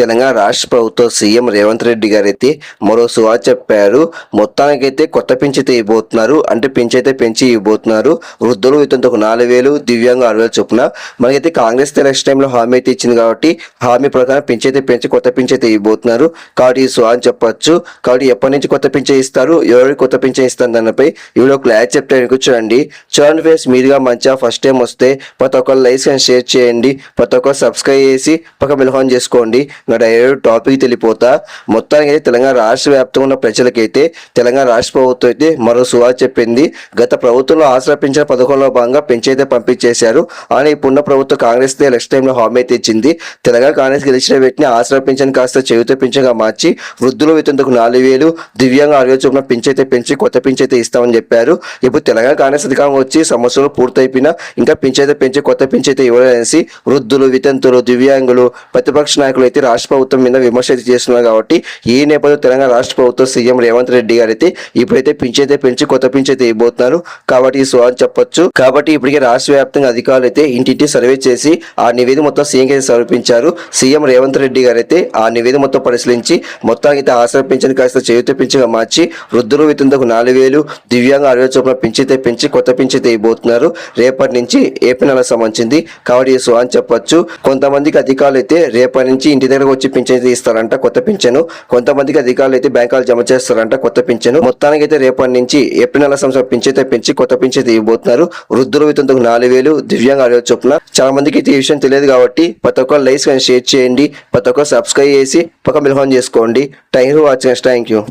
తెలంగాణ రాష్ట్ర ప్రభుత్వం సీఎం రేవంత్ రెడ్డి గారు అయితే మరో సువా చెప్పారు. మొత్తానికైతే కొత్త పెంచి అయితే ఇవ్వబోతున్నారు. అంటే పెంచి అయితే పెంచి ఇవ్వబోతున్నారు. వృద్ధులు ఇతను ఒక నాలుగు వేలు దివ్యాంగ ఆరు వేలు చొప్పున. మనకైతే కాంగ్రెస్ ఎలక్షన్ టైంలో హామీ అయితే ఇచ్చింది కాబట్టి హామీ ప్రకారం పెంచి అయితే పెంచి కొత్త పెంచి అయితే ఇవ్వబోతున్నారు. కాబట్టి ఈ సువా అని చెప్పొచ్చు. కాబట్టి ఎప్పటి నుంచి కొత్త పింఛన్ ఇస్తారు? ఎవరికి కొత్త పింఛన్ ఇస్తారు దానిపై వీడియో క్లాస్ చెప్తాను చూడండి. చూడండి ఫేస్ మీరుగా మంచిగా ఫస్ట్ టైం వస్తే ప్రతి ఒక్కరు లైక్స్ అండ్ షేర్ చేయండి. ప్రతి ఒక్కరు సబ్స్క్రైబ్ చేసి పక్క మిలహాన్ చేసుకోండి. ఇంకా డైరెక్ట్ టాపిక్ తెలిపోతా. మొత్తానికి అయితే తెలంగాణ రాష్ట్ర వ్యాప్తంగా ఉన్న ప్రజలకైతే తెలంగాణ రాష్ట్ర ప్రభుత్వం అయితే మరో సువా చెప్పింది. గత ప్రభుత్వంలో ఆసరా పెంచిన పథకంలో భాగంగా పెంచైతే పంపించేశారు. అని ఇప్పుడున్న ప్రభుత్వం కాంగ్రెస్ ఎలక్షన్ టైంలో హామీ అయితే ఇచ్చింది. తెలంగాణ కాంగ్రెస్ గెలిచిన వ్యక్తిని ఆసరా పెంచని కాస్త చెవితో పెంచగా మార్చి వృద్ధులు వితంతకు నాలుగు వేలు దివ్యాంగ ఆరోగ్య చూపున చొప్పున పెంచి పెంచి కొత్త పెంచైతే ఇస్తామని చెప్పారు. ఇప్పుడు తెలంగాణ కాంగ్రెస్ అధికారం వచ్చి సంవత్సరంలో పూర్తయిపోయినా ఇంకా పెంచైతే పెంచి కొత్త పెంచైతే అయితే ఇవ్వలేసి వృద్ధులు వితంతులు దివ్యాంగులు ప్రతిపక్ష నాయకులు అయితే రాష్ట్ర ప్రభుత్వం మీద విమర్శ అయితే చేస్తున్నారు కాబట్టి ఈ నేపథ్యంలో తెలంగాణ రాష్ట్ర ప్రభుత్వం సీఎం రేవంత్ రెడ్డి గారు అయితే ఇప్పుడైతే పింఛన్ అయితే పెంచి కొత్త పింఛన్ అయితే ఇవ్వబోతున్నారు. కాబట్టి ఈ సువాన్ చెప్పొచ్చు. కాబట్టి ఇప్పటికే రాష్ట్ర వ్యాప్తంగా అధికారులు అయితే ఇంటింటి సర్వే చేసి ఆ నివేదిక మొత్తం సీఎం అయితే సమర్పించారు. సీఎం రేవంత్ రెడ్డి గారు అయితే ఆ నివేదిక మొత్తం పరిశీలించి మొత్తానికి అయితే ఆసరా పింఛన్ కాస్త చేయుత పింఛన్గా మార్చి వృద్ధులు వితంతకు నాలుగు వేలు దివ్యాంగ అరవై చొప్పున పింఛైతే పెంచి కొత్త పింఛైతే ఇవ్వబోతున్నారు. రేపటి నుంచి ఏపీ నెల సంబంధించింది. కాబట్టి ఈ సువాన్ చెప్పొచ్చు. కొంతమందికి అధికారులు అయితే రేపటి నుంచి ఇంటి దగ్గర దగ్గరకు వచ్చి పింఛన్ ఇస్తారంట కొత్త పింఛను. కొంతమందికి అధికారులు అయితే బ్యాంకాలు జమ చేస్తారంట కొత్త పింఛను. మొత్తానికి అయితే రేపటి నుంచి ఏప్రిల్ నెల సంవత్సరం పింఛైతే పెంచి కొత్త పింఛైతే ఇవ్వబోతున్నారు వృద్ధుల వితంతకు నాలుగు వేలు దివ్యాంగ ఆరు చొప్పున. చాలా మందికి అయితే ఈ విషయం తెలియదు కాబట్టి ప్రతి ఒక్కరు లైక్స్ కానీ షేర్ చేయండి ప్రతి ఒక్కరు సబ్స్క్రైబ్ చేసి పక్క మిల్హాన్ చేసుకోండి. Thank you watching thank you